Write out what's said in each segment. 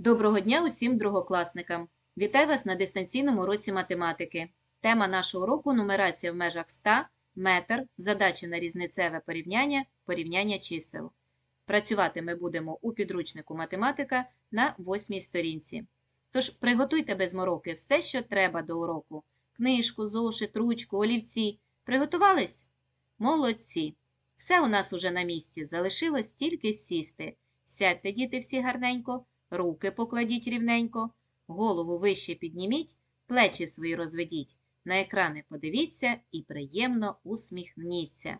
Доброго дня усім другокласникам! Вітаю вас на дистанційному уроці математики. Тема нашого уроку – нумерація в межах 100, метр, задачі на різницеве порівняння, порівняння чисел. Працювати ми будемо у підручнику математика на восьмій сторінці. Тож приготуйте без мороки все, що треба до уроку. Книжку, зошит, ручку, олівці. Приготувались? Молодці! Все у нас уже на місці, залишилось тільки сісти. Сядьте, діти, всі гарненько, руки покладіть рівненько, голову вище підніміть, плечі свої розведіть, на екрани подивіться і приємно усміхніться.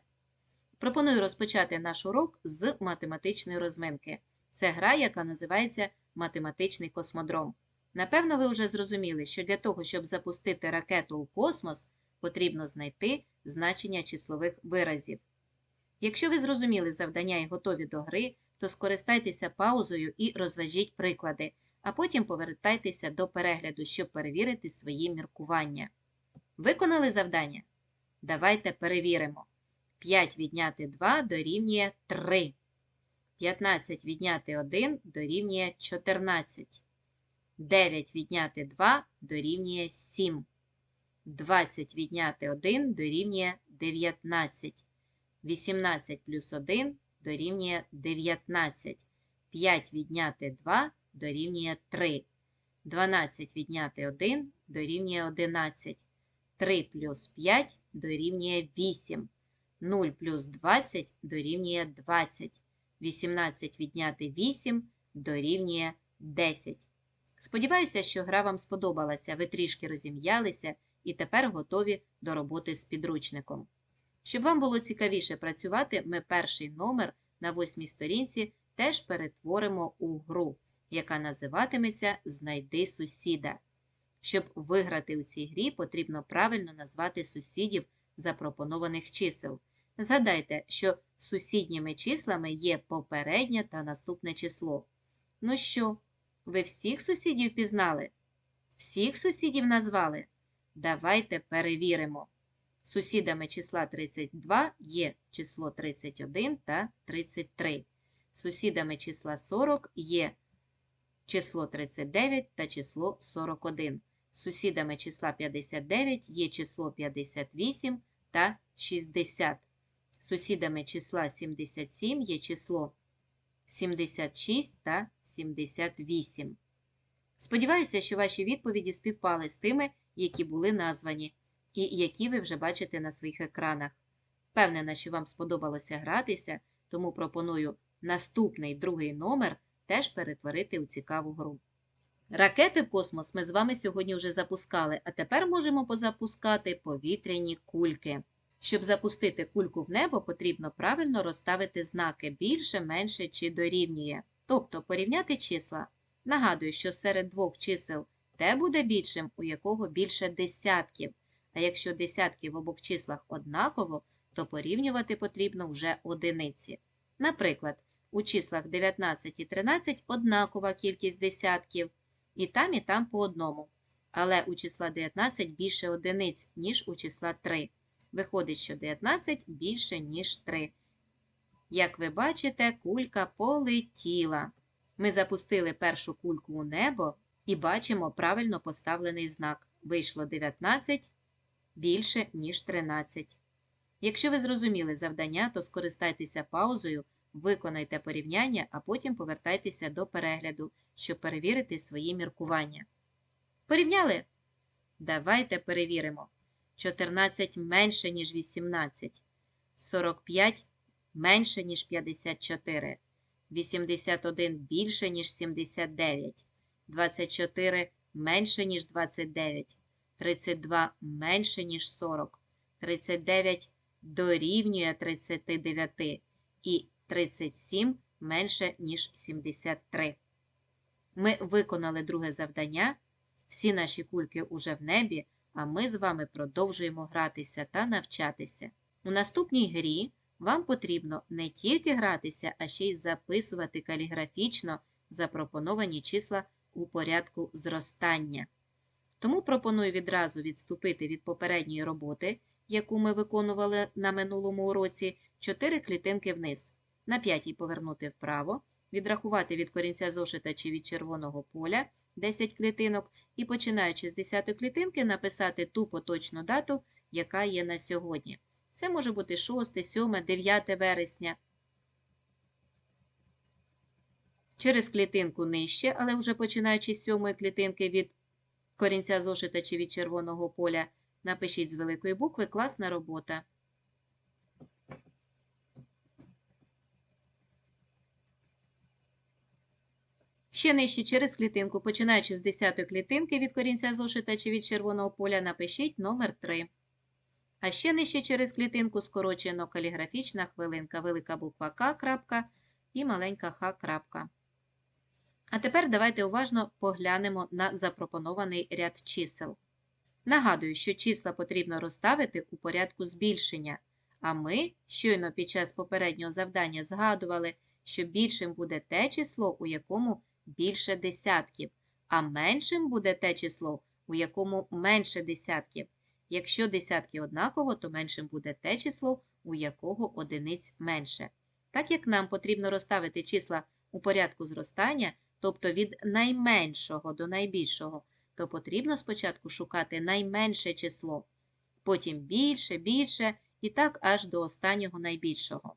Пропоную розпочати наш урок з математичної розминки. Це гра, яка називається математичний космодром. Напевно, ви вже зрозуміли, що для того, щоб запустити ракету у космос, потрібно знайти значення числових виразів. Якщо ви зрозуміли завдання і готові до гри, то скористайтеся паузою і розважіть приклади, а потім повертайтеся до перегляду, щоб перевірити свої міркування. Виконали завдання? Давайте перевіримо. 5 відняти 2 дорівнює 3. 15 відняти 1 дорівнює 14. 9 відняти 2 дорівнює 7. 20 відняти 1 дорівнює 19. 18 плюс 1 дорівнює 19. 5 відняти 2 дорівнює 3. 12 відняти 1 дорівнює 11. 3 плюс 5 дорівнює 8. 0 плюс 20 дорівнює 20. 18 відняти 8 дорівнює 10. Сподіваюся, що гра вам сподобалася, ви трішки розім'ялися і тепер готові до роботи з підручником. Щоб вам було цікавіше працювати, ми перший номер на восьмій сторінці теж перетворимо у гру, яка називатиметься Знайди сусіда. Щоб виграти у цій грі, потрібно правильно назвати сусідів запропонованих чисел. Згадайте, що сусідніми числами є попереднє та наступне число. Ну що, ви всіх сусідів пізнали? Всіх сусідів назвали? Давайте перевіримо. Сусідами числа 32 є число 31 та 33. Сусідами числа 40 є число 39 та число 41. Сусідами числа 59 є число 58 та 60. Сусідами числа 77 є число 76 та 78. Сподіваюся, що ваші відповіді співпали з тими, які були названі і які ви вже бачите на своїх екранах. Впевнена, що вам сподобалося гратися, тому пропоную наступний другий номер теж перетворити у цікаву гру. Ракети в космос ми з вами сьогодні вже запускали, а тепер можемо позапускати повітряні кульки. Щоб запустити кульку в небо, потрібно правильно розставити знаки більше, менше чи дорівнює, тобто порівняти числа. Нагадую, що серед двох чисел те буде більшим, у якого більше десятків. А якщо десятки в обох числах однаково, то порівнювати потрібно вже одиниці. Наприклад, у числах 19 і 13 однакова кількість десятків, і там, і там по одному. Але у числа 19 більше одиниць, ніж у числа 3. Виходить, що 19 більше, ніж 3. Як ви бачите, кулька полетіла. Ми запустили першу кульку у небо і бачимо правильно поставлений знак. Вийшло 19 більше, ніж 13. Якщо ви зрозуміли завдання, то скористайтеся паузою, виконайте порівняння, а потім повертайтеся до перегляду, щоб перевірити свої міркування. Порівняли? Давайте перевіримо. 14 менше, ніж 18, 45 менше, ніж 54, 81 більше, ніж 79, 24 менше, ніж 29. 32 менше, ніж 40, 39 дорівнює 39 і 37 менше, ніж 73. Ми виконали друге завдання. Всі наші кульки уже в небі, а ми з вами продовжуємо гратися та навчатися. У наступній грі вам потрібно не тільки гратися, а ще й записувати каліграфічно запропоновані числа у порядку зростання. Тому пропоную відразу відступити від попередньої роботи, яку ми виконували на минулому уроці, 4 клітинки вниз. На п'ятій повернути вправо, відрахувати від корінця зошита чи від червоного поля 10 клітинок і, починаючи з 10 клітинки, написати ту поточну дату, яка є на сьогодні. Це може бути 6, 7, 9 вересня. Через клітинку нижче, але вже починаючи з сьомої клітинки від корінця зошита чи від червоного поля, напишіть з великої букви класна робота. Ще нижче через клітинку, починаючи з 10 клітинки від корінця зошита чи від червоного поля, напишіть номер 3. А ще нижче через клітинку скорочено каліграфічна хвилинка, велика буква К крапка і маленька Х крапка. А тепер давайте уважно поглянемо на запропонований ряд чисел. Нагадую, що числа потрібно розставити у порядку збільшення, а ми щойно під час попереднього завдання згадували, що більшим буде те число, у якому більше десятків, а меншим буде те число, у якому менше десятків. Якщо десятки однаково, то меншим буде те число, у якого одиниць менше. Так як нам потрібно розставити числа у порядку зростання, тобто від найменшого до найбільшого, то потрібно спочатку шукати найменше число, потім більше, більше і так аж до останнього найбільшого.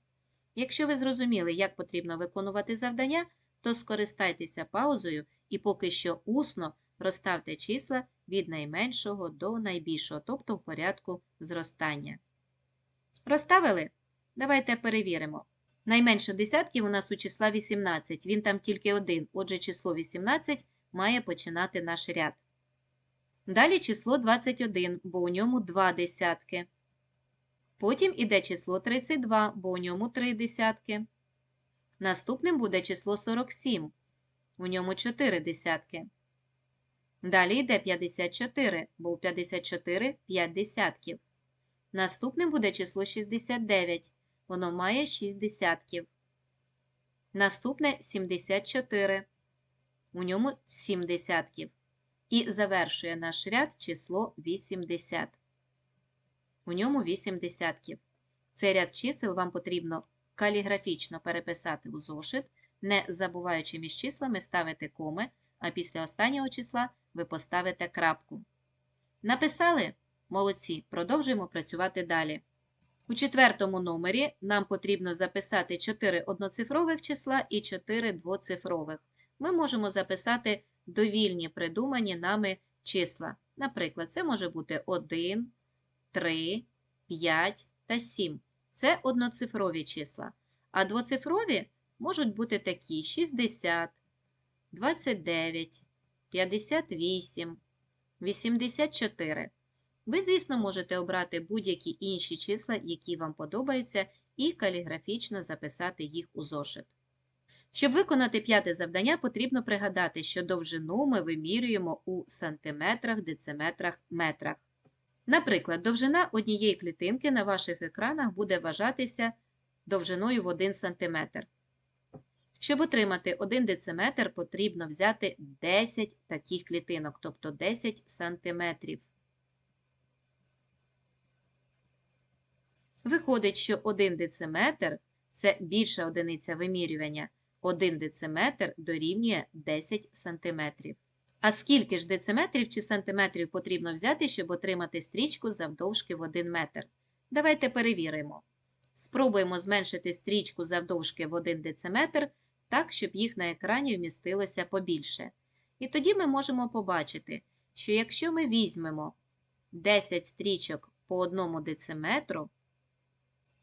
Якщо ви зрозуміли, як потрібно виконувати завдання, то скористайтеся паузою і поки що усно розставте числа від найменшого до найбільшого, тобто в порядку зростання. Розставили? Давайте перевіримо. Найменше десятків у нас у числа 18, він там тільки один, отже число 18 має починати наш ряд. Далі число 21, бо у ньому 2 десятки. Потім іде число 32, бо у ньому 3 десятки. Наступним буде число 47, у ньому 4 десятки. Далі йде 54, бо у 54 5 десятків. Наступним буде число 69, воно має 6 десятків. Наступне 74, у ньому 7 десятків. І завершує наш ряд число 80. У ньому 8 десятків. Цей ряд чисел вам потрібно каліграфічно переписати у зошит, не забуваючи між числами ставити коми, а після останнього числа ви поставите крапку. Написали? Молодці. Продовжуємо працювати далі. У четвертому номері нам потрібно записати 4 одноцифрових числа і 4 двоцифрових. Ми можемо записати довільні придумані нами числа. Наприклад, це може бути 1, 3, 5 та 7. Це одноцифрові числа. А двоцифрові можуть бути такі 60, 29, 58, 84. Ви, звісно, можете обрати будь-які інші числа, які вам подобаються, і каліграфічно записати їх у зошит. Щоб виконати п'яте завдання, потрібно пригадати, що довжину ми вимірюємо у сантиметрах, дециметрах, метрах. Наприклад, довжина однієї клітинки на ваших екранах буде вважатися довжиною в 1 см. Щоб отримати 1 дециметр, потрібно взяти 10 таких клітинок, тобто 10 см. Виходить, що 1 дециметр – це більша одиниця вимірювання. 1 дециметр дорівнює 10 см. А скільки ж дециметрів чи сантиметрів потрібно взяти, щоб отримати стрічку завдовжки в 1 метр? Давайте перевіримо. Спробуємо зменшити стрічку завдовжки в 1 дециметр так, щоб їх на екрані вмістилося побільше. І тоді ми можемо побачити, що якщо ми візьмемо 10 стрічок по 1 дециметру,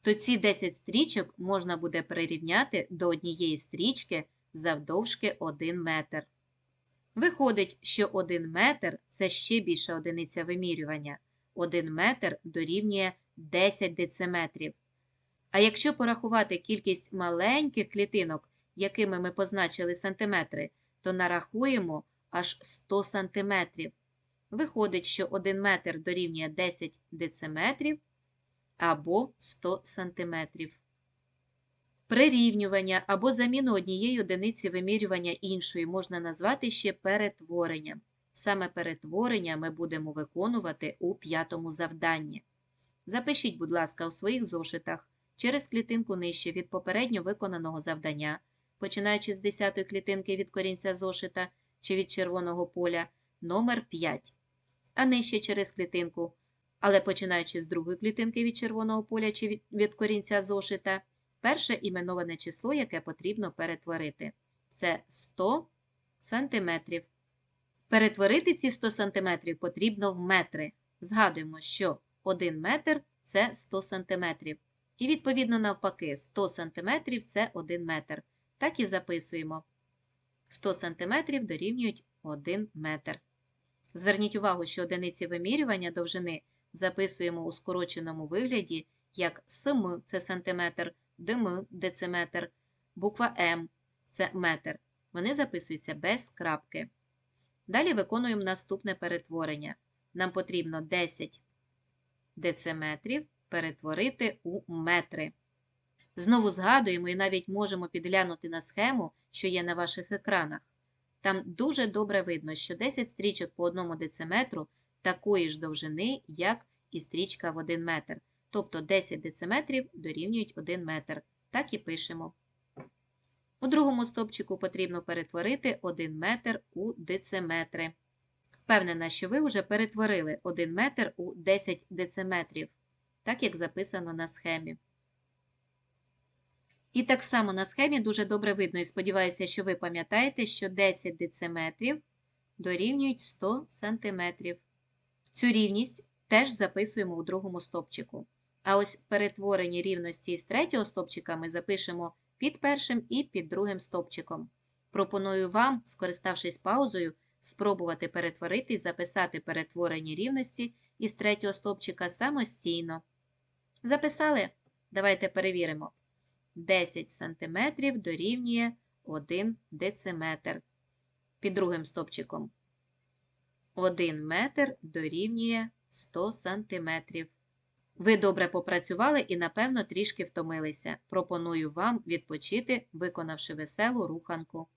то ці 10 стрічок можна буде прирівняти до однієї стрічки завдовжки 1 метр. Виходить, що 1 метр це ще більша одиниця вимірювання. 1 метр дорівнює 10 дециметрів. А якщо порахувати кількість маленьких клітинок, якими ми позначили сантиметри, то нарахуємо аж 100 сантиметрів. Виходить, що 1 метр дорівнює 10 дециметрів або 100 сантиметрів. Прирівнювання або заміну однієї одиниці вимірювання іншої можна назвати ще перетворенням. Саме перетворення ми будемо виконувати у п'ятому завданні. Запишіть, будь ласка, у своїх зошитах через клітинку нижче від попередньо виконаного завдання починаючи з 10 клітинки від корінця зошита чи від червоного поля, номер 5, а нижче через клітинку, але починаючи з другої клітинки від червоного поля чи від, корінця зошита, перше іменоване число, яке потрібно перетворити. Це 100 сантиметрів. Перетворити ці 100 сантиметрів потрібно в метри. Згадуємо, що 1 метр – це 100 сантиметрів. І відповідно навпаки, 100 сантиметрів – це 1 метр. Так і записуємо. 100 сантиметрів дорівнюють 1 метр. Зверніть увагу, що одиниці вимірювання довжини записуємо у скороченому вигляді як см – це сантиметр, дм – дециметр, буква М – це метр. Вони записуються без крапки. Далі виконуємо наступне перетворення. Нам потрібно 10 дециметрів перетворити у метри. Знову згадуємо і навіть можемо підглянути на схему, що є на ваших екранах. Там дуже добре видно, що 10 стрічок по 1 дециметру такої ж довжини, як і стрічка в 1 метр. Тобто 10 дециметрів дорівнюють 1 метр. Так і пишемо. У другому стопчику потрібно перетворити 1 метр у дециметри. Впевнена, що ви вже перетворили 1 метр у 10 дециметрів, так як записано на схемі. І так само на схемі дуже добре видно, і сподіваюся, що ви пам'ятаєте, що 10 дециметрів дорівнюють 100 сантиметрів. Цю рівність теж записуємо у другому стопчику. А ось перетворені рівності з третього стопчика ми запишемо під першим і під другим стопчиком. Пропоную вам, скориставшись паузою, спробувати перетворити і записати перетворені рівності із третього стопчика самостійно. Записали? Давайте перевіримо. 10 см дорівнює 1 дециметр. Під другим стопчиком. 1 метр дорівнює 100 сантиметрів. Ви добре попрацювали і, напевно, трішки втомилися. Пропоную вам відпочити, виконавши веселу руханку.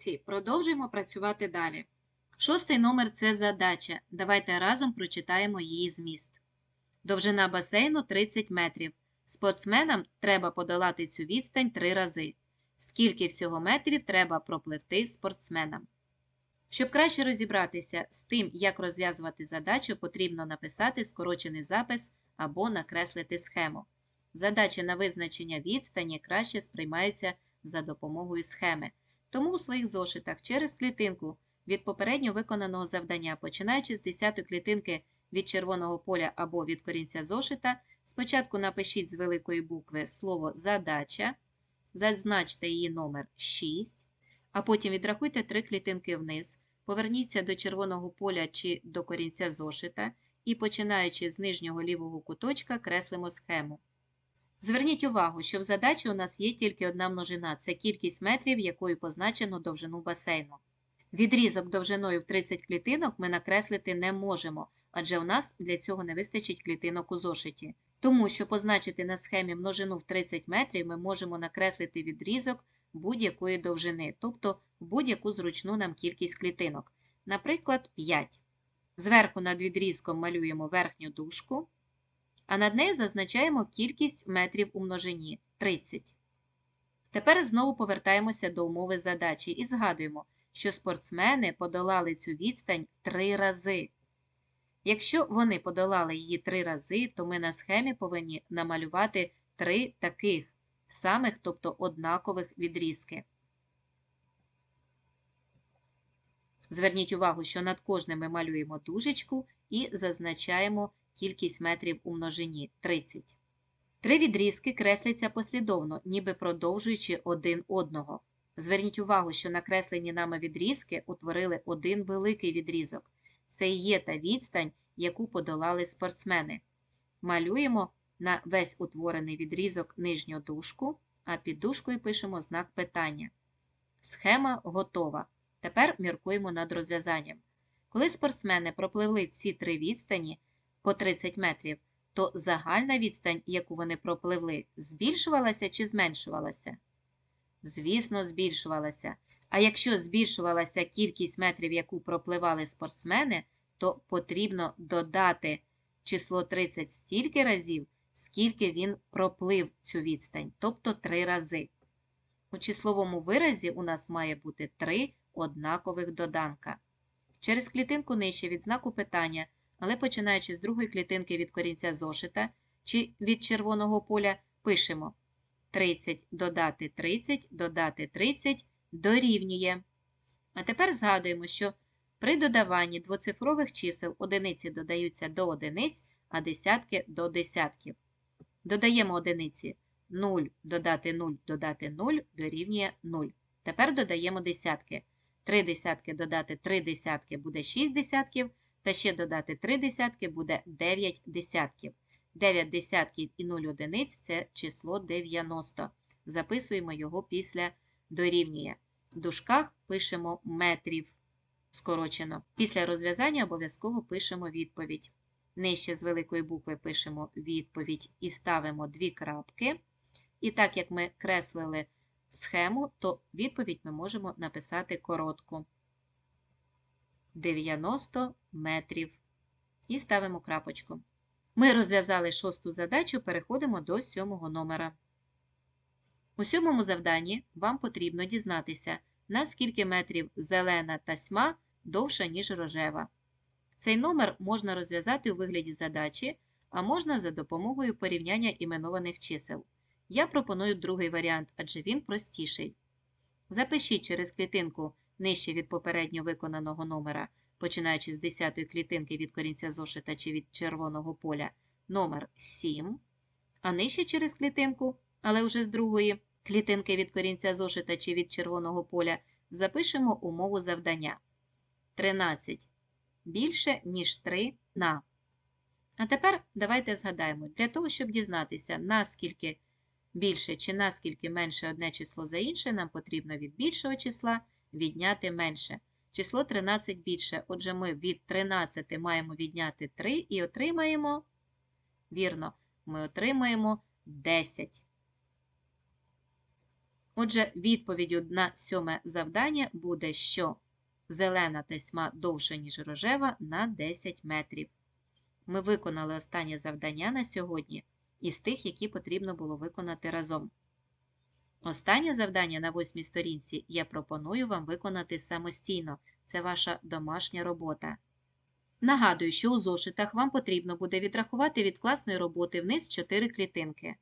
Молодці. Продовжуємо працювати далі. Шостий номер це задача. Давайте разом прочитаємо її зміст. Довжина басейну 30 метрів. Спортсменам треба подолати цю відстань три рази. Скільки всього метрів треба пропливти спортсменам? Щоб краще розібратися з тим, як розв'язувати задачу, потрібно написати скорочений запис або накреслити схему. Задачі на визначення відстані краще сприймаються за допомогою схеми. Тому у своїх зошитах через клітинку від попередньо виконаного завдання, починаючи з 10 клітинки від червоного поля або від корінця зошита, спочатку напишіть з великої букви слово задача, зазначте її номер 6, а потім відрахуйте три клітинки вниз, поверніться до червоного поля чи до корінця зошита і, починаючи з нижнього лівого куточка, креслимо схему. Зверніть увагу, що в задачі у нас є тільки одна множина це кількість метрів, якою позначено довжину басейну. Відрізок довжиною в 30 клітинок ми накреслити не можемо, адже у нас для цього не вистачить клітинок у зошиті. Тому, що позначити на схемі множину в 30 метрів, ми можемо накреслити відрізок будь-якої довжини, тобто будь-яку зручну нам кількість клітинок. Наприклад, 5. Зверху над відрізком малюємо верхню дужку, а над нею зазначаємо кількість метрів у множині 30. Тепер знову повертаємося до умови задачі і згадуємо, що спортсмени подолали цю відстань три рази. Якщо вони подолали її три рази, то ми на схемі повинні намалювати три таких самих, тобто однакових відрізки. Зверніть увагу, що над кожним ми малюємо дужечку і зазначаємо кількість метрів у множині 30. Три відрізки кресляться послідовно, ніби продовжуючи один одного. Зверніть увагу, що накреслені нами відрізки утворили один великий відрізок. Це і є та відстань, яку подолали спортсмени. Малюємо на весь утворений відрізок нижню дужку, а під дужкою пишемо знак питання. Схема готова. Тепер міркуємо над розв'язанням. Коли спортсмени пропливли ці три відстані по 30 метрів, то загальна відстань, яку вони пропливли, збільшувалася чи зменшувалася? Звісно, збільшувалася. А якщо збільшувалася кількість метрів, яку пропливали спортсмени, то потрібно додати число 30 стільки разів, скільки він проплив цю відстань, тобто 3 рази. У числовому виразі у нас має бути 3 однакових доданка. Через клітинку нижче від знаку питання, але починаючи з другої клітинки від корінця зошита чи від червоного поля, пишемо 30 додати 30 додати 30 дорівнює. А тепер згадуємо, що при додаванні двоцифрових чисел одиниці додаються до одиниць, а десятки до десятків. Додаємо одиниці 0 додати 0 додати 0 дорівнює 0. Тепер додаємо десятки. 3 десятки додати 3 десятки буде 6 десятків, та ще додати 3 десятки буде 9 десятків. 9 десятків і 0 одиниць це число 90. Записуємо його після дорівнює. В дужках пишемо метрів скорочено. Після розв'язання обов'язково пишемо відповідь. Нижче з великої букви пишемо відповідь і ставимо дві крапки. І так як ми креслили схему, то відповідь ми можемо написати коротку. 90 метрів. І ставимо крапочку. Ми розв'язали шосту задачу, переходимо до сьомого номера. У сьомому завданні вам потрібно дізнатися, на скільки метрів зелена тасьма довша, ніж рожева. Цей номер можна розв'язати у вигляді задачі, а можна за допомогою порівняння іменованих чисел. Я пропоную другий варіант, адже він простіший. Запишіть через клітинку нижче від попередньо виконаного номера, починаючи з 10 клітинки від корінця зошита чи від червоного поля, номер 7, а нижче через клітинку, але вже з другої клітинки від корінця зошита чи від червоного поля, запишемо умову завдання. 13 більше, ніж 3 на. А тепер давайте згадаємо, для того, щоб дізнатися, наскільки більше чи наскільки менше одне число за інше, нам потрібно від більшого числа відняти менше. Число 13 більше. Отже, ми від 13 маємо відняти 3 і отримаємо, вірно, ми отримаємо 10. Отже, відповіддю на сьоме завдання буде, що зелена тесьма довша, ніж рожева, на 10 метрів. Ми виконали останнє завдання на сьогодні із тих, які потрібно було виконати разом. Останнє завдання на восьмій сторінці я пропоную вам виконати самостійно. Це ваша домашня робота. Нагадую, що у зошитах вам потрібно буде відрахувати від класної роботи вниз 4 клітинки,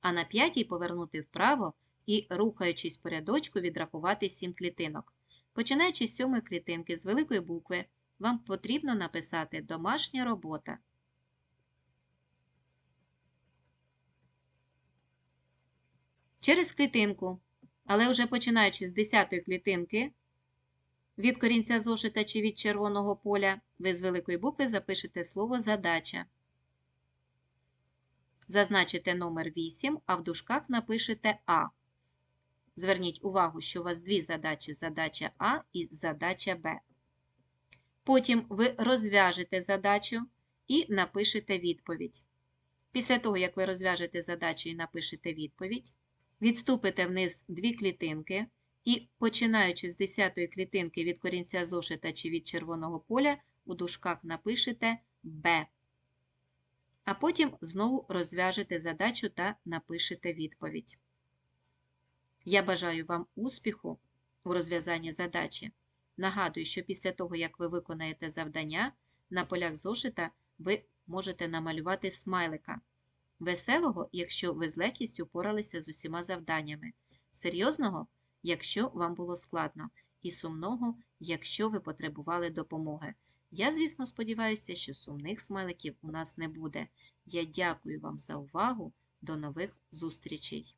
а на п'ятій повернути вправо і, рухаючись по рядочку, відрахувати 7 клітинок. Починаючи з сьомої клітинки з великої букви, вам потрібно написати домашня робота. Через клітинку, але вже починаючи з 10 клітинки, від корінця зошита чи від червоного поля, ви з великої букви запишете слово задача. Зазначите номер 8, а в дужках напишете А. Зверніть увагу, що у вас дві задачі задача А і задача Б. Потім ви розв'яжете задачу і напишете відповідь. Після того, як ви розв'яжете задачу і напишете відповідь, відступите вниз дві клітинки і, починаючи з 10 клітинки від корінця зошита чи від червоного поля, у дужках напишете Б. А потім знову розв'яжете задачу та напишете відповідь. Я бажаю вам успіху у розв'язанні задачі. Нагадую, що після того, як ви виконаєте завдання, на полях зошита ви можете намалювати смайлика. Веселого, якщо ви з легкістю поралися з усіма завданнями. Серйозного, якщо вам було складно. І сумного, якщо ви потребували допомоги. Я, звісно, сподіваюся, що сумних смайликів у нас не буде. Я дякую вам за увагу. До нових зустрічей!